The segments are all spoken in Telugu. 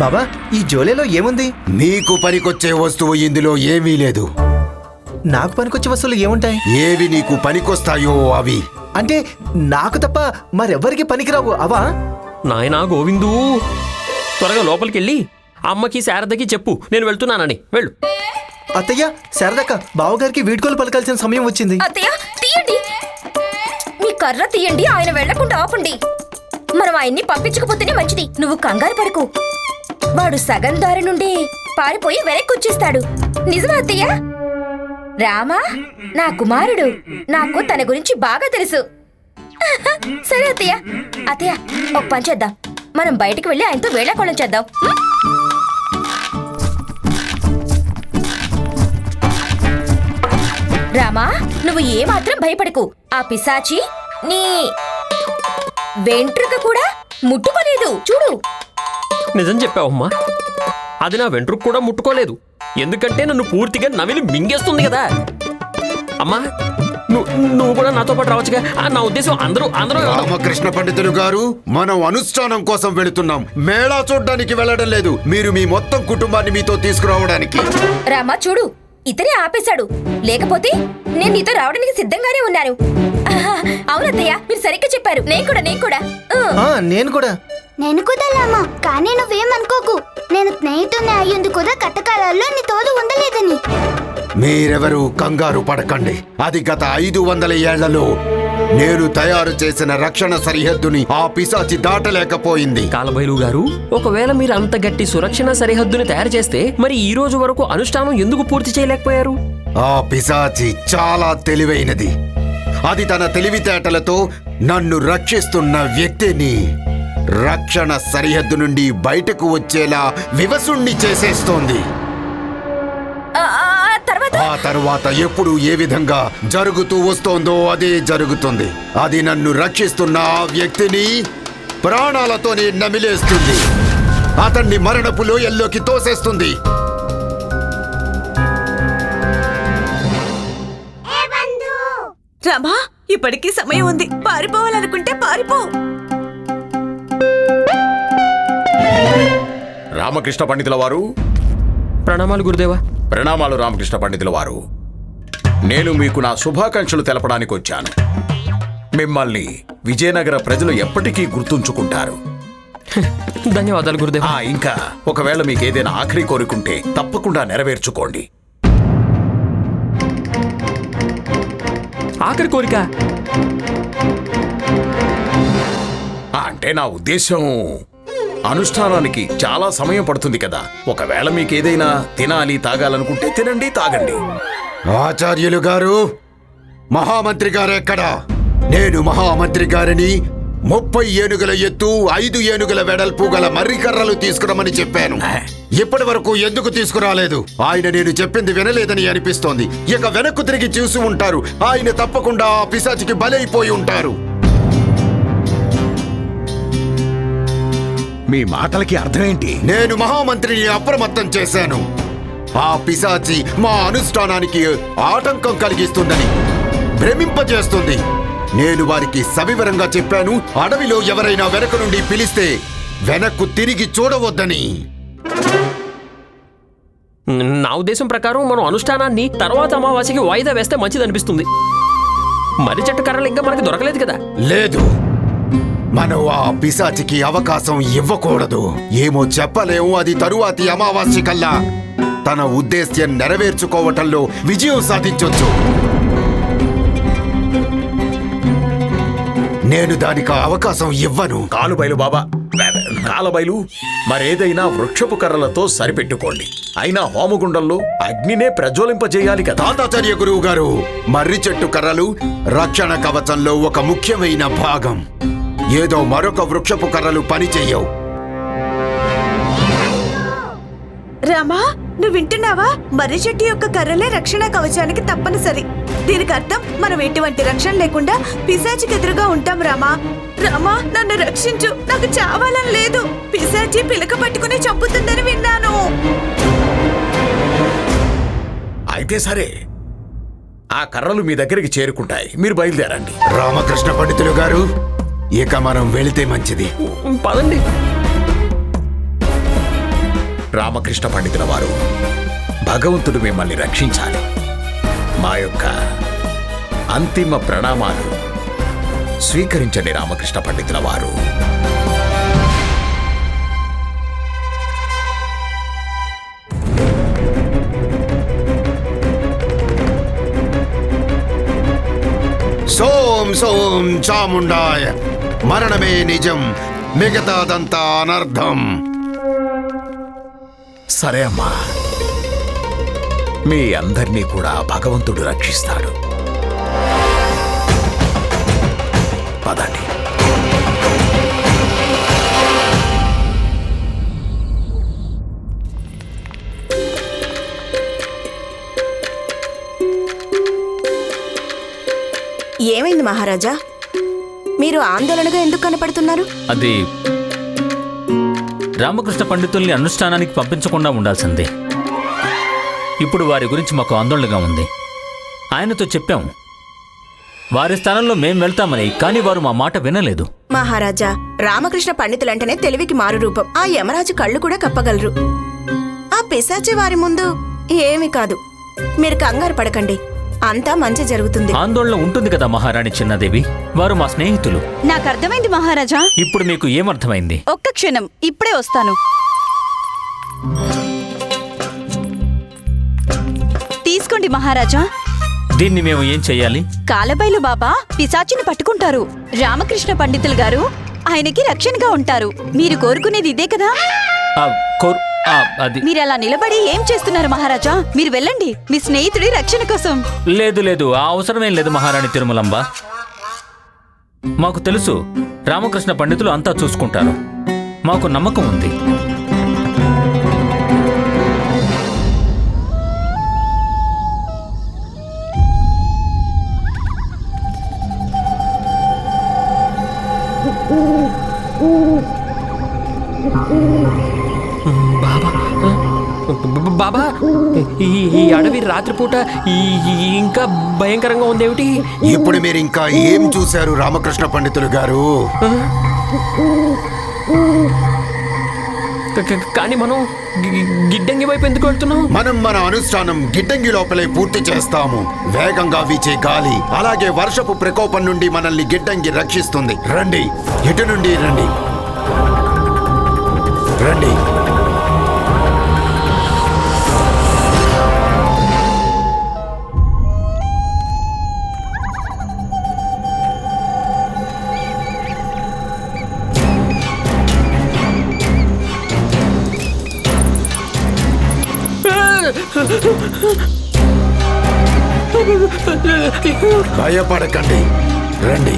బాబా ఈ జోలేలో ఏముంది? నీకు పనికొచ్చే వస్తువు ఇందులో ఏమీ లేదు. నాకు పనికొచ్చే వస్తువులు ఏముంటాయి? ఏవి నీకు పనికొస్తాయో అవి. అంటే నాకు తప్ప మరెవ్వరికి పనికిరావు అవా? నాయనా గోవిందు త్వరగా లోపలికి వెళ్ళి అమ్మకి శారదకి చెప్పు. నేను వెళ్తున్నానని. వెళ్ళు. అత్తయ్య శారదక్క బావగారికి వీడ్కోలు పలకాల్సిన సమయం వచ్చింది. అత్తయ్య తీయండి. మీ కర్ర తీయండి ఆయన వెళ్ళకుండా ఆపండి. మనం ఆయన్ని పంపించకపోతేనే మంచిది. నువ్వు కంగారు పడకు. వాడు సగం దారి నుండి పారిపోయి వెనక్కి వచ్చేస్తాడు నిజమా అత్తయ్య? రామా నా కుమారుడు. నాకు తన గురించి బాగా తెలుసు. సరే అత్తయ్య. అత్తయ్య ఒక పని చేద్దాం. మనం బయటకు వెళ్ళి ఆయనతో వేళాకోళం చేద్దాం. రామా నువ్వు ఏమాత్రం భయపడకు. ఆ పిశాచి నీ వెంట్రుక కూడా ముట్టుకోలేదు. చూడు. నిజం చెప్పావమ్మా. అది నా వెంట్రుకు కూడా ముట్టుకోలేదు. ఎందుకంటే నన్ను పూర్తిగా నవిలి మింగేస్తుంది కదా. అమ్మా నువ్వు నువ్వు కూడా నాతో పాటు రావచ్చుగా. ఆ, నా ఉద్దేశం అందరూ అందరూ. రామకృష్ణ పండితులు గారు మనం అనుష్ఠానం కోసం వెళుతున్నాం. మేళా చూడ్డానికి వెళ్ళడం లేదు. మీరు మీ మొత్తం కుటుంబాన్ని మీతో తీసుకురావడానికి. రామా చూడు. ఇతనే ఆపేశాడు. లేకపోతే నేను నీతో రావడానికి సిద్ధంగానే ఉన్నాను. ఆహా, అవునత్తయ్య మీరు సరిగ్గా చెప్పారు. నేను కూడా నేను కూడా. నేను కూడా. నేను కుదలామా కానీ నువ్వేమనుకోకు. నేను స్నేహితుని అయ్యింది కూడా కట్టకాలలో నీ తోడు ఉండలేదని. మీరెవరు కంగారు పడకండి. అది గత ఐదు వందల ఏళ్ళలో నేను తయారు చేసిన రక్షణ సరిహద్దుని ఆ పిశాచి దాటలేకపోయింది. కాలబైలు గారు ఒకవేళ మీరు అంత గట్టి సురక్షణ సరిహద్దుని తయారు చేస్తే మరి ఈ రోజు వరకు అనుష్ఠానం ఎందుకు పూర్తి చేయలేకపోయారు? ఆ పిశాచి చాలా తెలివైనది. అది తన తెలివితేటలతో నన్ను రక్షిస్తున్న వ్యక్తిని రక్షణ సరిహద్దు నుండి బయటకు వచ్చేలా వివసుణ్ణి చేసేస్తోంది. ఆ, తర్వాత ఎప్పుడు ఏ విధంగా జరుగుతూ వస్తోందో అదే జరుగుతుంది. అది నన్ను రక్షిస్తున్న ఆ వ్యక్తిని ప్రాణాలతోనే నమిలేస్తుంది. అతన్ని మరణపు లోయల్లోకి తోసేస్తుంది. రమా ఇప్పటికీ సమయం ఉంది. పారిపోవాలనుకుంటే పారిపో. రామకృష్ణ పండితుల వారు? ప్రణామాలు గురుదేవా. ప్రణామాలు రామకృష్ణ పండితుల వారు. నేను మీకు నా శుభాకాంక్షలు తెలపడానికి వచ్చాను. మిమ్మల్ని విజయనగర ప్రజలు ఎప్పటికీ గుర్తుంచుకుంటారు. ధన్యవాదాలు గురుదేవా. ఆ ఇంకా ఒకవేళ మీకు ఏదైనా ఆఖరి కోరుకుంటే తప్పకుండా నెరవేర్చుకోండి. ఆఖరి కోరిక? ఆ, అంటే నా ఉద్దేశం అనుష్ఠానానికి చాలా సమయం పడుతుంది కదా. ఒకవేళ మీకు ఏదైనా తినాలి తాగాలనుకుంటే తినండి తాగండి. ఆచార్యులు గారు మహామంత్రి గారు ఎక్కడా? నేను మహామంత్రి గారిని ముప్పై ఏనుగుల ఎత్తు ఐదు ఏనుగుల వెడల్పు గల మర్రికర్రలు తీసుకురమని చెప్పాను. ఇప్పటి వరకు ఎందుకు తీసుకురాలేదు? ఆయన నేను చెప్పింది వినలేదని అనిపిస్తోంది. ఇక వెనక్కు తిరిగి చూసి ఉంటారు. ఆయన తప్పకుండా ఆ పిశాచికి బలైపోయి ఉంటారు. మీ మాటలకి అర్థం ఏంటి నేను మహామంత్రిని అప్రమత్తం చేశాను. ఆ పిశాచి మా అనుష్ఠానానికి ఆటంకం కలిగిస్తుందని భ్రమింపజేస్తుంది. నేను వారికి సవివరంగా చెప్పాను అడవిలో ఎవరైనా వెనక నుండి పిలిస్తే వెనక్కు తిరిగి చూడవద్దని. నా ఉద్దేశం ప్రకారం మనం అనుష్ఠానాన్ని తర్వాత అమావాస్యకి వాయిదా వేస్తే మంచిది అనిపిస్తుంది మరి చెట్టు కర్రలు ఇంకా మనకి దొరకలేదు కదా. లేదు. మనం ఆ పిశాచికి అవకాశం ఇవ్వకూడదు. ఏమో చెప్పలేము అది తరువాతి అమావాస్య కల్లా. తన ఉద్దేశ్యం నెరవేర్చుకోవటంలో విజయం సాధించొచ్చు. నేను దానికి అవకాశం ఇవ్వను. కాలుబైలు బాబా. కాలబైలు మరేదైనా వృక్షపు కర్రలతో సరిపెట్టుకోండి. అయినా హోమగుండంలో అగ్నినే ప్రజ్వలింపజేయాలి కదా. తాతాచార్య గురువు గారు మర్రి చెట్టు కర్రలు రక్షణ కవచంలో ఒక ముఖ్యమైన భాగం. ఏదో మరొక వృక్షపు కర్రలు పనిచేయవు. రామా నువ్వు వింటున్నావా? మర్రి చెట్టు యొక్క కర్రలే రక్షణ కవచానికి తప్పనిసరి. దీనికి అర్థం మనం ఎటువంటి రక్షణ లేకుండా పిశాచికి ఎదురుగా ఉంటాం రామా. రామా నన్ను రక్షించు. నాకు చావాలని లేదు. పిశాచి పిలక పట్టుకుని చంపుతుందని విన్నాను. అయితే సరే ఆ కర్రలు మీ దగ్గరికి చేరుకుంటాయి. మీరు బయలుదేరండి. రామకృష్ణ పండితులు గారు ఇక మనం వెళితే మంచిది. పదండి. రామకృష్ణ పండితుల వారు. భగవంతుడు మిమ్మల్ని రక్షించాలి. మా యొక్క అంతిమ ప్రణామాలు స్వీకరించండి రామకృష్ణ పండితుల వారు. సోం సోం చాముండాయ. మరణమే నిజం. మిగతాదంతా అనర్థం. సరే అమ్మా. మీ అందరినీ కూడా భగవంతుడు రక్షిస్తాడు. పదండి. ఏమైంది మహారాజా? మీరు ఆందోళనగా ఎందుకు కనపడుతున్నారు? అది రామకృష్ణ పండితుల్ని అనుష్ఠానానికి పంపించకుండా ఉండాల్సిందే. ఇప్పుడు వారి గురించి మాకు ఆందోళనగా ఉంది. ఆయనతో చెప్పాం వారి స్థానంలో మేం వెళ్తామని కానీ వారు మా మాట వినలేదు. మహారాజా రామకృష్ణ పండితులంటేనే తెలివికి మారు రూపం. ఆ యమరాజు కళ్ళు కూడా కప్పగలరు. ఆ పిశాచి వారి ముందు ఏమి కాదు. మీరు కంగారు పడకండి. అంతా మంచి జరుగుతుంది. ఆందోళన ఉంటుంది కదా మహారాణి చిన్నదేవి? వారు మా స్నేహితులు. నాకు అర్థమైంది మహారాజా. ఇప్పుడు మీకు ఏమర్థమైంది ఒక్క క్షణం ఇప్పుడే వస్తాను. తీసుకోండి మహారాజా. దీన్ని మేము ఏం చెయ్యాలి? కాలబైలు బాబా పిశాచిని పట్టుకుంటారు. రామకృష్ణ పండితులు గారు ఆయనకి రక్షణగా ఉంటారు. మీరు కోరుకునేది ఇదే కదా? కోర్- అది. మీరు అలా నిలబడి ఏం చేస్తున్నారు మహారాజా? మీరు వెళ్ళండి. మీ స్నేహితుడి రక్షణ కోసం. లేదు లేదు. ఆ అవసరమేం లేదు మహారాణి తిరుమలంబ. మాకు తెలుసు రామకృష్ణ పండితులు అంతా చూసుకుంటారు. మాకు నమ్మకం ఉంది. బాబా బాబా ఈ అడవి రాత్రిపూట ఇంకా భయంకరంగా ఉందేమిటి? ఇప్పుడు మీరు ఇంకా ఏం చూశారు రామకృష్ణ పండితులు గారు? కానీ మనం గిడ్డంగి వైపు ఎందుకు వెళ్తున్నాం? మనం మన అనుష్ఠానం గిడ్డంగి లోపలే పూర్తి చేస్తాము. వేగంగా వీచే గాలి అలాగే వర్షపు ప్రకోపం నుండి మనల్ని గిడ్డంగి రక్షిస్తుంది. రండి ఇటు నుండి రండి. రండి. భయపడకండి. రండి.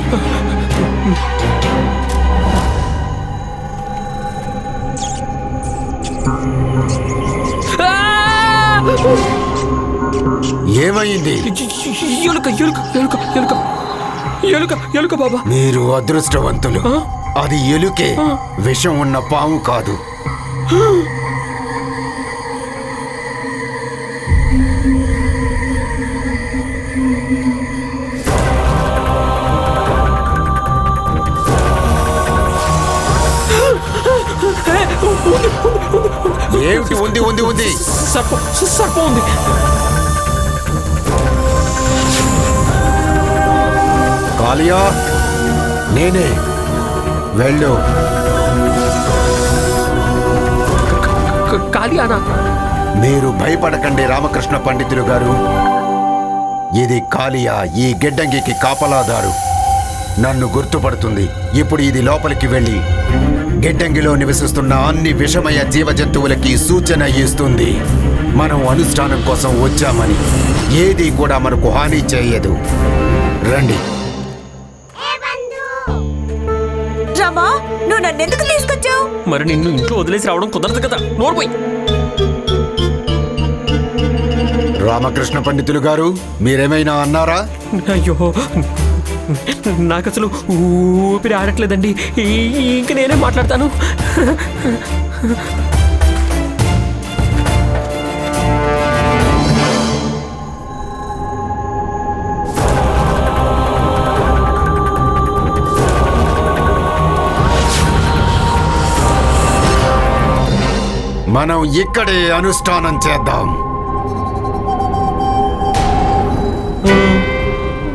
ఏమైంది? ఎలుక ఎలుక ఎలుక ఎలుక. ఎలుక ఎలుక బాబా. మీరు అదృష్టవంతులు. అది ఎలుకే. విషం ఉన్న పాము కాదు. ఏమిటి ఉంది ఉంది ఉంది. సర్పం సర్పం ఉంది. కాలియా? నేనే. వెళ్ళు. కాలియానా? మీరు భయపడకండి రామకృష్ణ పండితులు గారు. ఇది కాలియా ఈ గిడ్డంగికి కాపలాదారు. నన్ను గుర్తుపడుతుంది. ఇప్పుడు ఇది లోపలికి వెళ్ళి. గిడ్డంగిలో నివసిస్తున్న అన్ని విషమయ జీవ జంతువులకి సూచన ఇస్తుంది. మనం అనుష్ఠానం కోసం వచ్చామని. ఏది కూడా మనకు హాని చేయదు. రండి. రామా నువ్వు నన్నెందుకు తీసుకొచ్చావు? మరి నిన్ను ఇంట్లో వదిలేసి రావడం కుదరదు కదా. నోర్పోయి రామకృష్ణ పండితులు గారు మీరేమైనా అన్నారా? అయ్యో నాకు అసలు ఊపిరి ఆడట్లేదండి ఇంక నేనే మాట్లాడతాను. మనం ఇక్కడే అనుష్ఠానం చేద్దాం.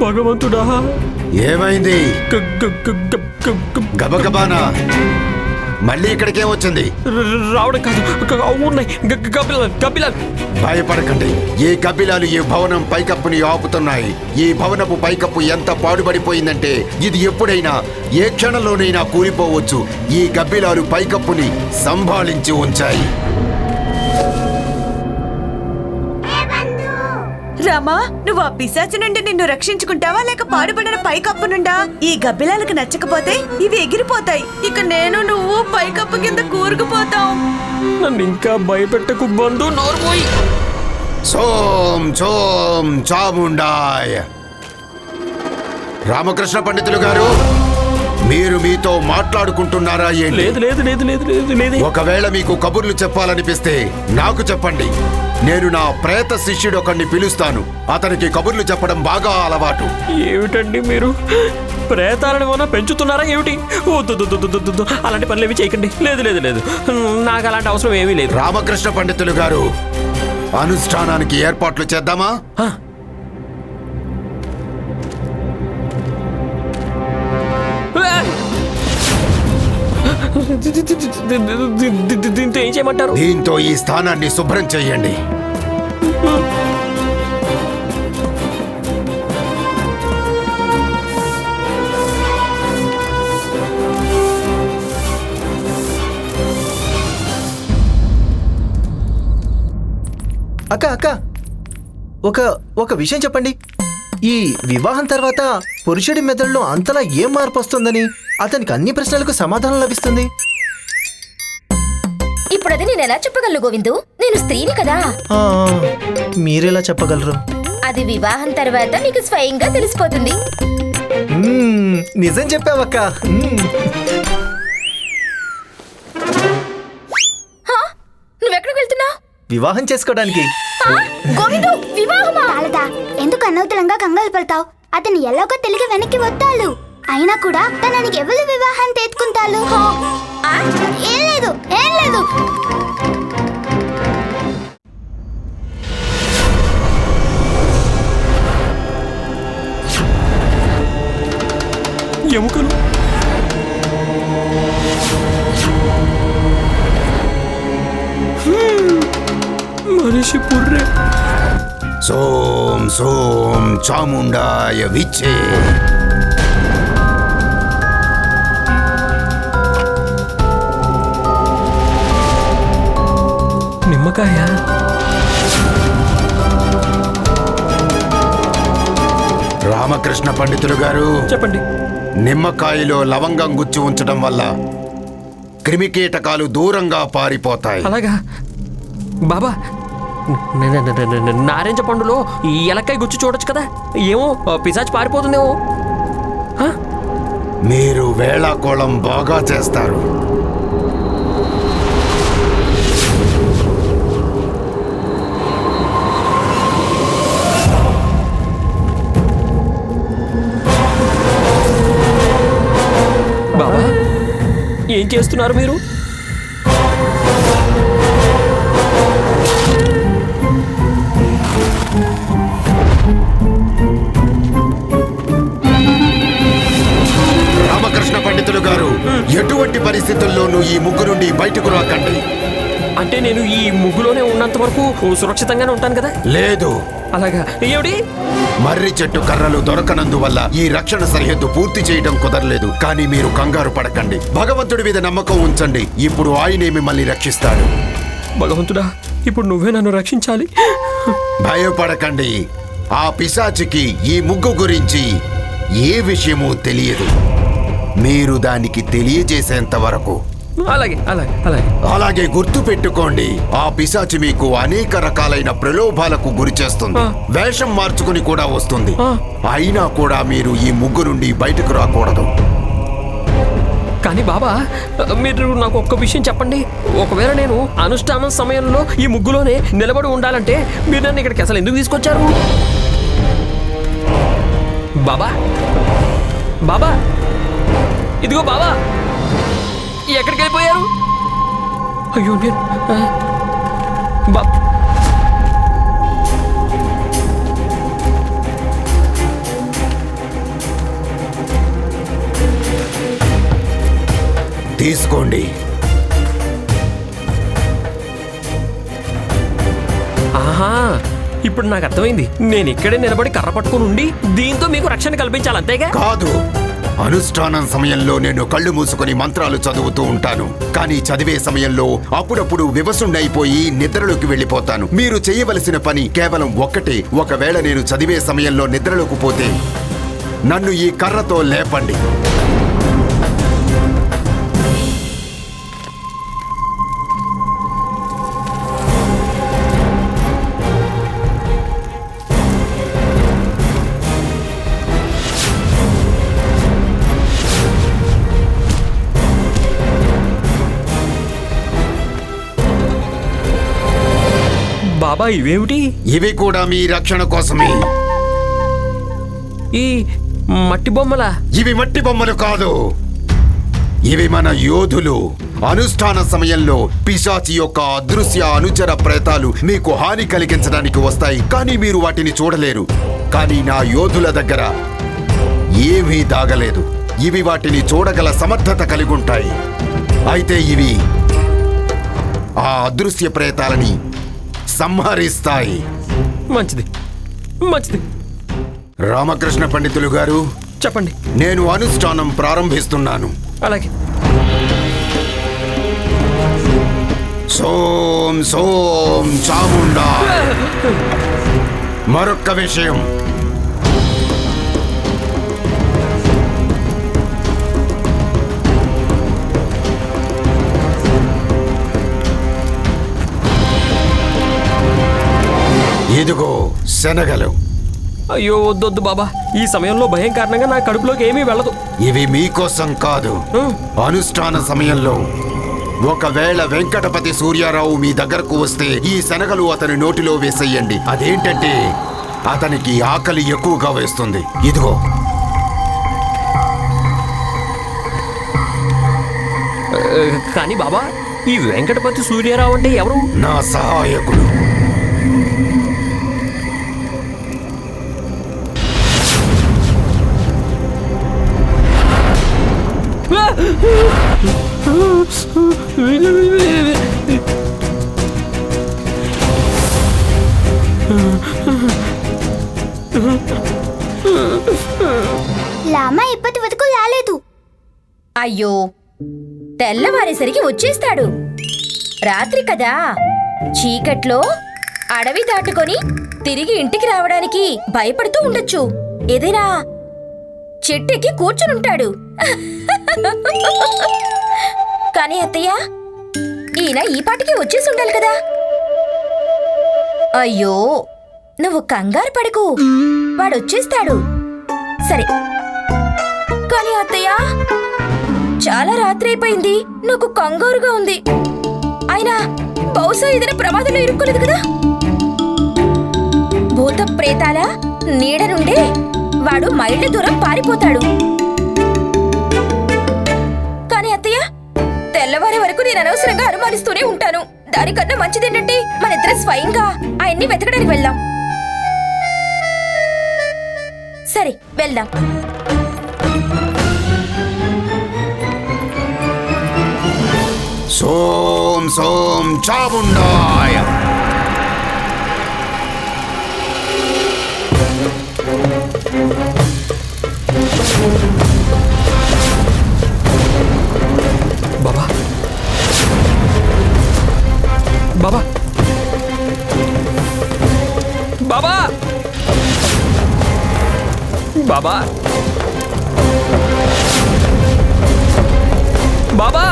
భగవంతుడా? ఏమైంది? గబగబానా? మళ్ళీ ఇక్కడికేం వచ్చింది? రావడం కాదు. ఉన్నాయి. గబ్బిలాలు గబ్బిలాలు భయపడకండి. ఈ కబిలాలు ఈ భవనం పైకప్పుని ఆపుతున్నాయి. ఈ భవనపు పైకప్పు ఎంత పాడుపడిపోయిందంటే ఇది ఎప్పుడైనా ఏ క్షణంలోనైనా కూలిపోవచ్చు. ఈ గబ్బిలాలు పైకప్పుని సంభాళించి ఉంచాయి. రామా నువ్వు ఆ పిశాచి నుండి నిన్ను రక్షించుకుంటావా లేక పాడుపడిన పైకప్పు నుండా? ఈ గబ్బిలాలకు నచ్చకపోతే ఇవి ఎగిరిపోతాయి. ఇక నేను నువ్వు పైకప్పు కింద కూరుకుపోతాం నన్ను ఇంకా భయపెట్టకు బంధు నోర్మోయి. సోం సోం చాముండాయ్. రామకృష్ణ పండితులు గారు మీరు మీతో మాట్లాడుకుంటున్నారా లేదు లేదు లేదు లేదు లేదు. ఒకవేళ మీకు కబుర్లు చెప్పాలనిపిస్తే నాకు చెప్పండి. నేను నా ప్రేత శిష్యుడు ఒకడిని పిలుస్తాను. అతనికి కబుర్లు చెప్పడం బాగా అలవాటు. ఏమిటండి మీరు? ప్రేతాలను ఏమైనా పెంచుతున్నారా ఏమిటి? వద్దు. అలాంటి పనులు ఏమి చేయకండి. లేదు లేదు లేదు. నాకు అలాంటి అవసరం ఏమీ లేదు. రామకృష్ణ పండితులు గారు అనుష్ఠానానికి ఏర్పాట్లు చేద్దామా? ఏం చేయమంటారు? దీంతో ఈ స్థానాన్ని శుభ్రం చేయండి. అక్క అక్క. ఒక ఒక విషయం చెప్పండి. ఈ వివాహం తర్వాత పురుషుడి మెదడులో అంతలా ఏం మార్పు వస్తుందని అతనికి అన్ని ప్రశ్నలకు సమాధానం లభిస్తుంది? ఇప్పుడు అది నేను ఎలా చెప్పగలను గోవిందు? నేను స్త్రీని కదా. ఆ, మీరెలా చెప్పగలరు? అది వివాహం తర్వాత నీకు స్వయంగా తెలిసిపోతుంది. మ్మ్, నిజం చెప్పావక్క. మ్మ్. హా? నువ్వెక్కడికి వెళ్తున్నావు? వివాహం చేసుకోవడానికి. గోవిందు వివాహమా? ఎందుకు అనవతలంగా కంగారు పడతావు? అతను ఎలాగో తెలిగి వెనక్కి వస్తాడు అయినా కూడా తననికి ఎవరు వివాహం తెచ్చుకుంటారు ఆ? ఏం లేదు ఏం లేదు ఎముకలు. మనిషి పుర్రె సోం సోం చాముండాయ విచ్చే నిమ్మకాయ? రామకృష్ణ పండితులు గారు చెప్పండి. నిమ్మకాయలో లవంగం గుచ్చి ఉంచడం వల్ల క్రిమికీటకాలు దూరంగా పారిపోతాయి. అలాగా? బాబా నారింజ పండులో ఈ ఎలక్కాయ గుచ్చి చూడొచ్చు కదా? ఏమో పిశాచి పారిపోతుందేమో? మీరు వేళాకోళం బాగా చేస్తారు. ఏం చేస్తున్నారు మీరు? రామకృష్ణ పండితులు గారు ఎటువంటి పరిస్థితుల్లోనూ ఈ ముగ్గు నుండి బయటకు రాకండి. అంటే నేను ఈ ముగ్గులోనే ఉన్నంత వరకు సురక్షితంగానే ఉంటాను కదా? లేదు. అలాగా. ఏమిటి? మర్రి చెట్టు కర్రలు దొరకనందువల్ల ఈ రక్షణ సరిహద్దు పూర్తి చేయడం కుదరలేదు. కానీ మీరు కంగారు పడకండి. భగవంతుడి మీద నమ్మకం ఉంచండి. ఇప్పుడు ఆయనే మిమ్మల్ని రక్షిస్తాడు. భగవంతుడా ఇప్పుడు నువ్వే నన్ను రక్షించాలి? భయపడకండి. ఆ పిశాచికి ఈ ముగ్గు గురించి ఏ విషయమూ తెలియదు. మీరు దానికి తెలియజేసేంత వరకు అలాగే అలాగే అలాగే. అలాగే గుర్తు పెట్టుకోండి ఆ పిశాచి మీకు అనేక రకాలైన ప్రలోభాలకు గురి చేస్తుంది. వేషం మార్చుకుని కూడా వస్తుంది. అయినా కూడా మీరు ఈ ముగ్గు నుండి బయటకు రాకూడదు. కానీ బాబా మీరు నాకు ఒక్క విషయం చెప్పండి. ఒకవేళ నేను అనుష్ఠానం సమయంలో ఈ ముగ్గులోనే నిలబడి ఉండాలంటే మీరు నన్ను ఇక్కడికి అసలు ఎందుకు తీసుకొచ్చారు? బాబా బాబా ఇదిగో బాబా. ఎక్కడికి వెళ్ళిపోయారు? అయ్యో నేను తీసుకోండి. ఆహా ఇప్పుడు నాకు అర్థమైంది. నేను ఇక్కడే నిలబడి కర్ర పట్టుకుని ఉండి దీంతో మీకు రక్షణ కల్పించాలి అంతేగా కాదు. అనుష్ఠానం సమయంలో నేను కళ్ళు మూసుకొని మంత్రాలు చదువుతూ ఉంటాను. కానీ చదివే సమయంలో అప్పుడప్పుడు వివసుండైపోయి నిద్రలోకి వెళ్ళిపోతాను. మీరు చేయవలసిన పని కేవలం ఒక్కటే. ఒకవేళ నేను చదివే సమయంలో నిద్రలోకి పోతే నన్ను ఈ కర్రతో లేపండి. ఇవేమిటి? ఇవి కూడా మీ రక్షణ కోసమే. ఈ మట్టి బొమ్మలా? ఇవి మట్టి బొమ్మలు కాదు. ఇవి మన యోధులు. అనుష్ఠాన సమయంలో పిశాచి యొక్క అదృశ్య అనుచర ప్రేతాలు మీకు హాని కలిగించడానికి వస్తాయి కానీ మీరు వాటిని చూడలేరు. కానీ నా యోధుల దగ్గర ఏమీ దాగలేదు. ఇవి వాటిని చూడగల సమర్థత కలిగి ఉంటాయి అయితే ఇవి ఆ అదృశ్య ప్రేతాలని సంహరిస్తాయి. మంచిది. మంచిది. రామకృష్ణ పండితులు గారు చెప్పండి. నేను అనుష్ఠానం ప్రారంభిస్తున్నాను. అలాగే. సోం సోం చాముండా. మరొక్క విషయం. ఇదిగో శనగలు. అయ్యో వద్దొద్దు బాబా. ఈ సమయంలో భయం కారణంగా నా కడుపులోకి ఏమీ వెళ్ళదు. ఇవి మీకోసం కాదు. అనుష్ఠాన సమయంలో. ఒకవేళ వెంకటపతి సూర్యారావు మీ దగ్గరకు వస్తే ఈ శనగలు అతని నోటిలో వేసేయండి. అదేంటంటే అతనికి ఆకలి ఎక్కువగా వేస్తుంది. ఇదిగో. కానీ బాబా ఈ వెంకటపతి సూర్యారావు అంటే ఎవరు? నా సహాయకుడు. లామా ఇప్పటి వరకు రాలేదు. అయ్యో తెల్లవారేసరికి వచ్చేస్తాడు. రాత్రి కదా చీకట్లో అడవి దాటుకొని తిరిగి ఇంటికి రావడానికి భయపడుతూ ఉండొచ్చు. ఏదైనా చెట్టెక్కి కూర్చునుంటాడు. కానీ అత్తయ్య ఈయన ఈ పాటికి వచ్చేసి ఉండాలి కదా. అయ్యో నువ్వు కంగారు పడకు. వాడు వచ్చేస్తాడు. సరే. కానీ అత్తయ్య చాలా రాత్రి అయిపోయింది. నాకు కంగారుగా ఉంది. అయినా బహుశా ఏదైనా ప్రమాదంలో ఇరుక్కోలేదు కదా. భూత ప్రేతాల నీడ నుండే వాడు మైళ్ళ దూరం పారిపోతాడు. దానికన్నా మంచిది మంచిదేంటంటే మన ఇద్దరం స్వయంగా ఆయన్ని వెతకడానికి వెళ్దాం. సరే వెళ్దాం. సోం సోం చాముండాయ. బాబా బాబా బాబా బాబా బాబా